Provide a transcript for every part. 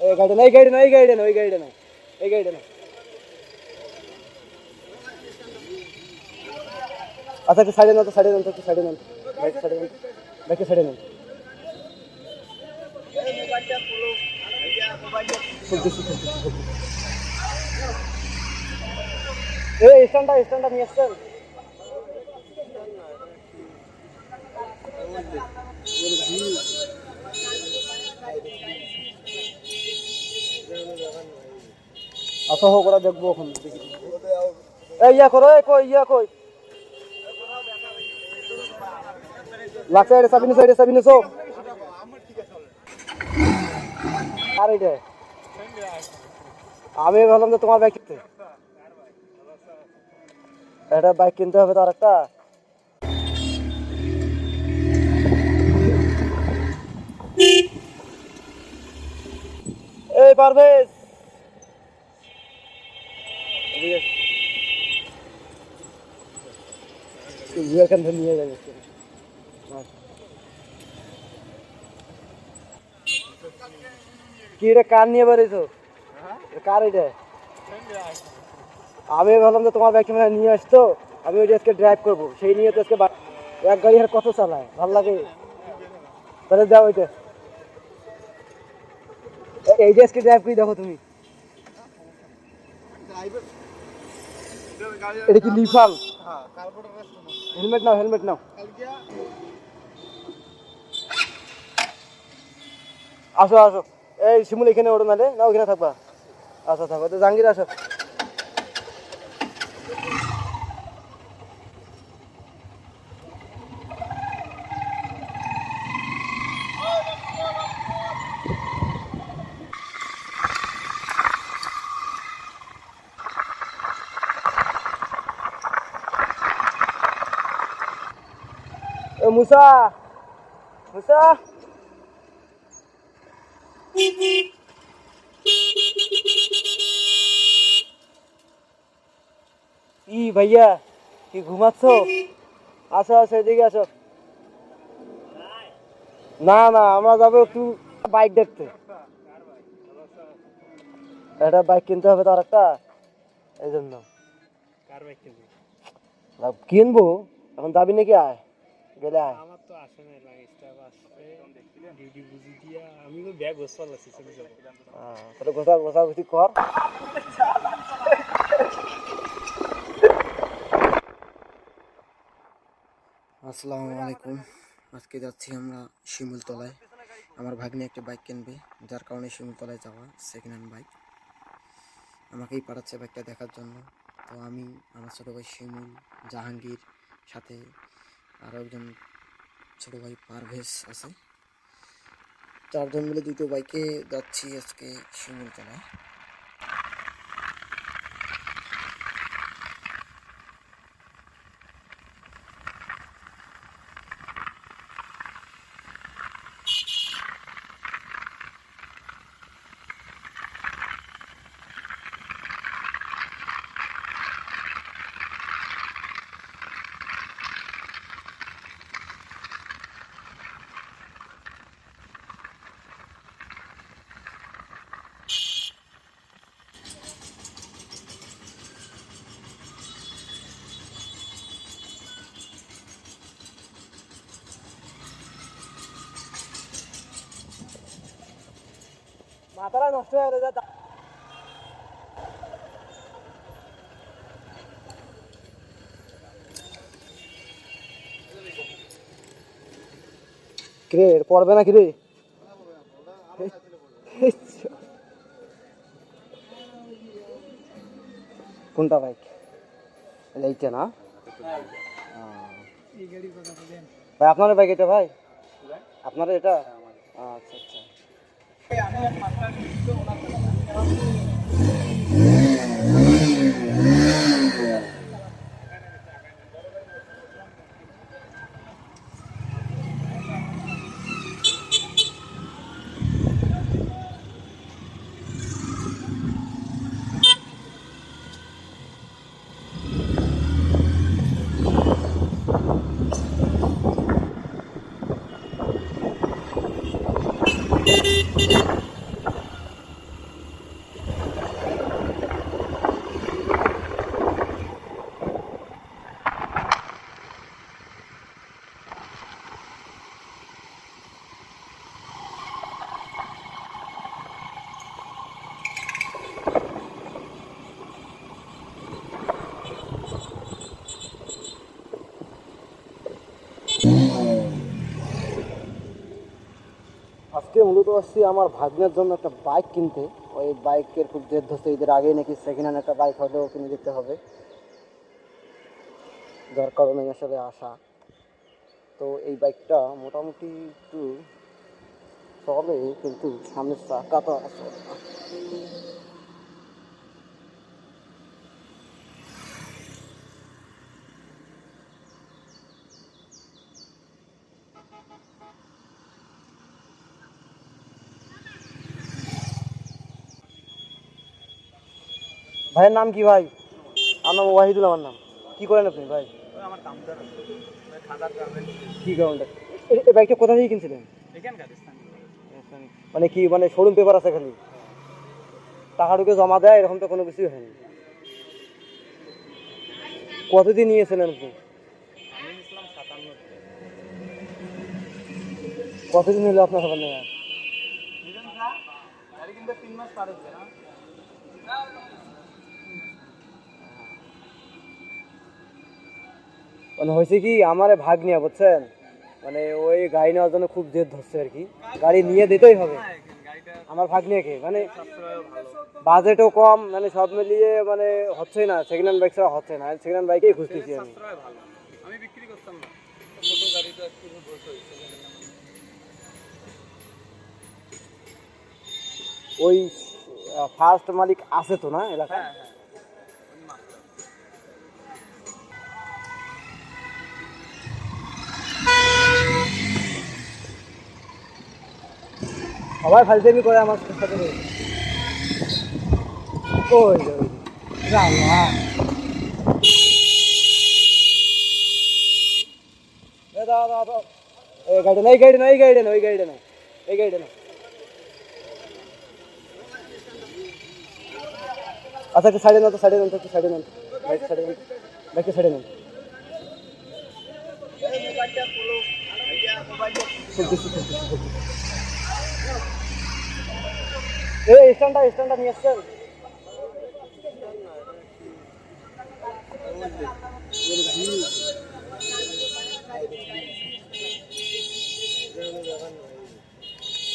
এই গাড়ি না এই গাড়ি না এই গাড়ি না ওই গাড়ি না এই গাড়ি না আচ্ছা একটু সাইডে নাও তো সাইডে নাও তো একটু সাইডে নাও বাইক সাইডে নাও বাইকে সাইডে চলতেছি। এই স্ট্যান্ডটা স্ট্যান্ডটা নিয়ে আসছেন আচ্ছা হোক দেখব এই, ইয়া করো, এই কই, ইয়া কই? লাগছে আর আমি ভাবলাম যে তোমার বাইক কিনতে। এটা বাইক কিনতে হবে তার একটা এই পারভেজ! নিয়ে যাবে। কি রে কার নিয়ে বেরিয়েছো কার এটা? আমি ভাবলাম যে তোমার বাইক ক্যামেরা নিয়ে আসতো আমি ওইটা আজকে ড্রাইভ করব। সেই নিয়ে তো আজকে এক গাড়ি আর কত চালায়? ভালো লাগে। তাহলে যাও ওইটা। এই যে আজকে ড্রাইভ করি দেখো তুমি। এটা কি লিফাল? হেলমেট নাও হেলমেট নাও। আসো আসো। এই শিমুল এখানে ওঠো নালে না ওখানে থাকবা। আচ্ছা থাকো তো জাহাঙ্গীর, আসো। মুসা মুসা ই ভাইয়া কি ঘুমাচ্ছ? আসো আসো এদিকে আসো। না না আমরা যাব একটু বাইক দেখতে। একটা বাইক কিনতে হবে তার একটা এই জন্য কিনবো এখন যাবি নাকি আয়? গেলে? আমার তো আসে না লাগেজটা আসছে ডিউটি বুঝি দিয়া আমি তো ব্যাগ বসবার লাগছি চলে যাব তাহলে গোসা গোসাগুসি কর। আসসালামু আলাইকুম। আজকে যাচ্ছি আমরা শিমুলতলায়। আমার ভাগ্নে একটা বাইক কিনবে যার কারণে শিমুলতলায় যাওয়া সেকেন্ড হ্যান্ড বাইক আমাকেই পাঠাচ্ছে বাইকটা দেখার জন্য। তো আমি আমার ছোটো ভাই শিমুল জাহাঙ্গীর সাথে আরও একজন ছোটো ভাই পারভেজ আছে। চারজন মিলে দুটো বাইকে যাচ্ছি আজকে শিমুলতলায়। মাথাটা নষ্ট হয়ে গেছে কিরে পড়বে না কিরে? কোনটা বাইক এইটা না? ভাই আপনার বাইক এটা ভাই? আপনার এটা? আচ্ছা আচ্ছা। 哎呀，那个卡车就走了，走啦。মূলত আসছি আমার ভাগ্নের জন্য একটা বাইক কিনতে। ওই বাইকের খুব জেদ ধরছে ঈদের আগেই নাকি সেকেন্ড হ্যান্ড একটা বাইক হলেও কিনে দিতে হবে। যার কারণে আসলে আসা। তো এই বাইকটা মোটামুটি একটু চলে, কিন্তু সামনের চাকা তো ভাইয়ের নাম কি ভাই? আমার নাম ওয়াহিদুল, আমার নাম। কি করেন আপনি ভাই? এই বাইকটা কোথা থেকে কিনছিলেন? মানে কি মানে শোরুম পেপার আছে খালি? টাকা ঢুকে জমা দেয়, এরকম তো কোনো কিছুই হয়নি। কতদিন নিয়েছিলেন আপনি? কতদিন হলো আপনার খাবার নেওয়া? মানে হয়েছে কি আমার ভাগ নিয়ে বুঝছেন? মানে ওই গাড়ি নেওয়ার জন্য খুব জেদ ধরছে আর কি। গাড়ি নিয়ে দিতেই হবে। আমার ভাগ নিয়ে কে? মানে বাজেটও কম মানে সব মিলিয়ে মানে হচ্ছেই না সেকেন্ড হ্যান্ড বাইক ছাড়া হচ্ছে না। সেকেন্ড হ্যান্ড বাইকেই খুঁজতেছি আমি। আমি বিক্রি করতাম না। ছোট গাড়িটা একটু ওই ফার্স্ট মালিক আছে তো না এলাকায়? সবাই ফালতেমি করে আমার সাথে ওই গাড়ি না, এই গাড়ি না, এই গাড়ি না, ওই গাড়ি না, এই গাড়ি না। আচ্ছা একটু সাইডে নাও তো, সাইডে নাও তো, একটু সাইডে নাও বাইক সাইডে নাও বাইকটা সাইডে নাও চলতেছি, চলতেছি, চলতেছি। এই স্ট্যান্ডটা স্ট্যান্ডটা নিয়ে আসছেন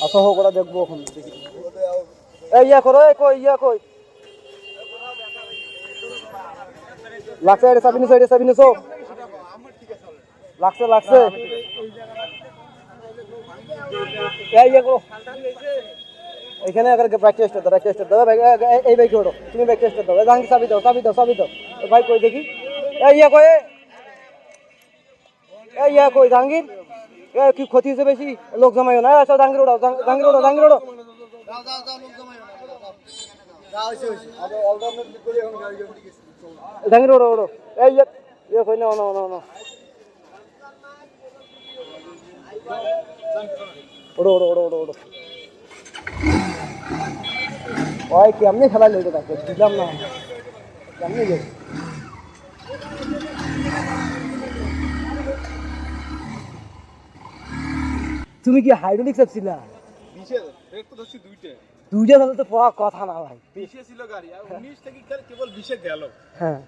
আচ্ছা হোক, ওরা দেখব এখন। এই, ইয়া করো কই, ইয়া কই? লাগছে, এটা চাবি নিছো এটা চাবি নিছো লাগছে লাগছে। এই, ইয়া করো। এখানে আগে ব্যাক টেস্ট দাও, ব্যাক টেস্ট দাও এই- বাইক ওঠো, তুমি ব্যাক টেস্ট দাও। জাহাঙ্গীর চাবি দাও চাবি দাও চাবি দাও। ভাই কই দেখি? এই ইয়া কই? এই ইয়া কই জাহাঙ্গীর? কি ক্ষতি হয়েছে বেশি? লোক জমাইও না। আচ্ছা জাহাঙ্গীর ওড়াও, জাহাঙ্গীর- ওড়াও, জাহাঙ্গীর ওড়াও। জাহাঙ্গীর ওড়ো ওড়ো এই ইয়া ইয়া কই, না না না না। ওড়ো ওড়ো ওড়ো ওড়ো ওই কেমনে খেলা লইতে তাকে বুঝলাম না। কেমনে গেছে তুমি কি হাইড্রোলিক ধরছি দুইটা। তাহলে তো পড়া কথা না ভাই। বিশে ছিল গাড়ি আর উনিশ থেকে কেবল- কেবল বিশে গেল। হ্যাঁ।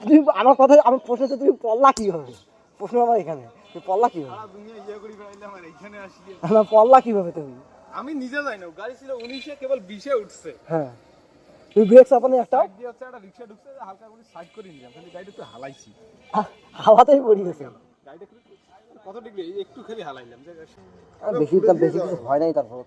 তুমি আমার কথা আমার প্রশ্ন হচ্ছে তুমি পড়লা কি হবে প্রশ্ন আমার এখানে তুমি পড়লা কি হবে ইয়ে পড়লা কীভাবে তুমি? আমি নিজে যাই না গাড়ি ছিল উনিশে কেবল বিশে উঠছে। হ্যাঁ। তুমি ব্রেক চাপানি একটা? দিয়ে হচ্ছে একটা রিক্সা ঢুকছে হালকা করে সাইড করে নিলাম খালি গাড়িটা একটু হালাইছি। হাওয়াতেই পড়ে গেছে। গাড়িটা কত ডিগ্রি? এই একটু খালি হালাইলাম যে বেশি তার বেশি কিছু হয় নাই তারপর।